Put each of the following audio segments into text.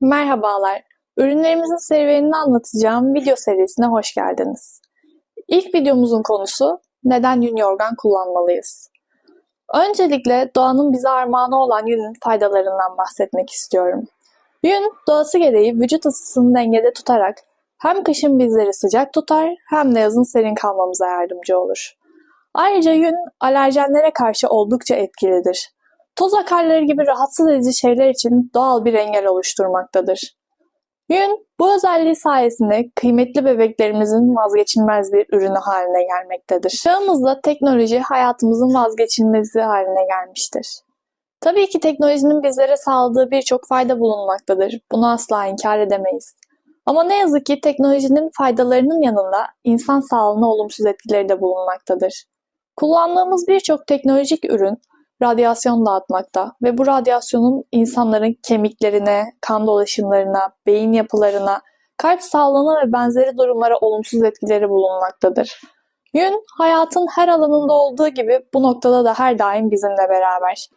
Merhabalar. Ürünlerimizin serüvenini anlatacağım video serisine hoş geldiniz. İlk videomuzun konusu neden yün yorgan kullanmalıyız? Öncelikle doğanın bize armağanı olan yünün faydalarından bahsetmek istiyorum. Yün doğası gereği vücut ısısını dengede tutarak hem kışın bizleri sıcak tutar hem de yazın serin kalmamıza yardımcı olur. Ayrıca yün alerjenlere karşı oldukça etkilidir. Toz akarları gibi rahatsız edici şeyler için doğal bir engel oluşturmaktadır. Yün bu özelliği sayesinde kıymetli bebeklerimizin vazgeçilmez bir ürünü haline gelmektedir. Çağımızda teknoloji hayatımızın vazgeçilmezi haline gelmiştir. Tabii ki teknolojinin bizlere sağladığı birçok fayda bulunmaktadır. Bunu asla inkar edemeyiz. Ama ne yazık ki teknolojinin faydalarının yanında insan sağlığına olumsuz etkileri de bulunmaktadır. Kullandığımız birçok teknolojik ürün radyasyon dağıtmakta ve bu radyasyonun insanların kemiklerine, kan dolaşımlarına, beyin yapılarına, kalp sağlığına ve benzeri durumlara olumsuz etkileri bulunmaktadır. Yün hayatın her alanında olduğu gibi bu noktada da her daim bizimle beraber.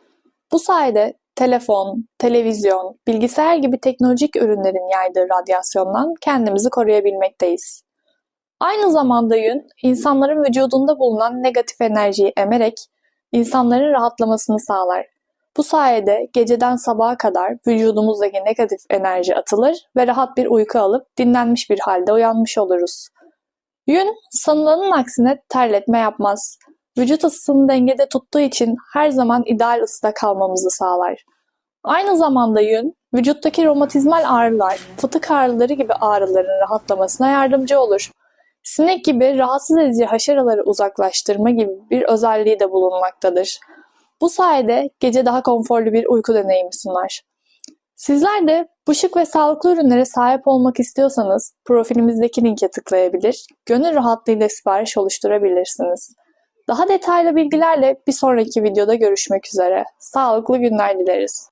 Bu sayede telefon, televizyon, bilgisayar gibi teknolojik ürünlerin yaydığı radyasyondan kendimizi koruyabilmekteyiz. Aynı zamanda yün, insanların vücudunda bulunan negatif enerjiyi emerek insanların rahatlamasını sağlar. Bu sayede geceden sabaha kadar vücudumuzdaki negatif enerji atılır ve rahat bir uyku alıp dinlenmiş bir halde uyanmış oluruz. Yün sanılanın aksine terletme yapmaz. Vücut ısısını dengede tuttuğu için her zaman ideal ısıda kalmamızı sağlar. Aynı zamanda yün, vücuttaki romatizmal ağrılar, fıtık ağrıları gibi ağrıların rahatlamasına yardımcı olur. Sinek gibi rahatsız edici haşeraları uzaklaştırma gibi bir özelliği de bulunmaktadır. Bu sayede gece daha konforlu bir uyku deneyimi sunar. Sizler de bu şık ve sağlıklı ürünlere sahip olmak istiyorsanız profilimizdeki linke tıklayabilir, gönül rahatlığıyla sipariş oluşturabilirsiniz. Daha detaylı bilgilerle bir sonraki videoda görüşmek üzere. Sağlıklı günler dileriz.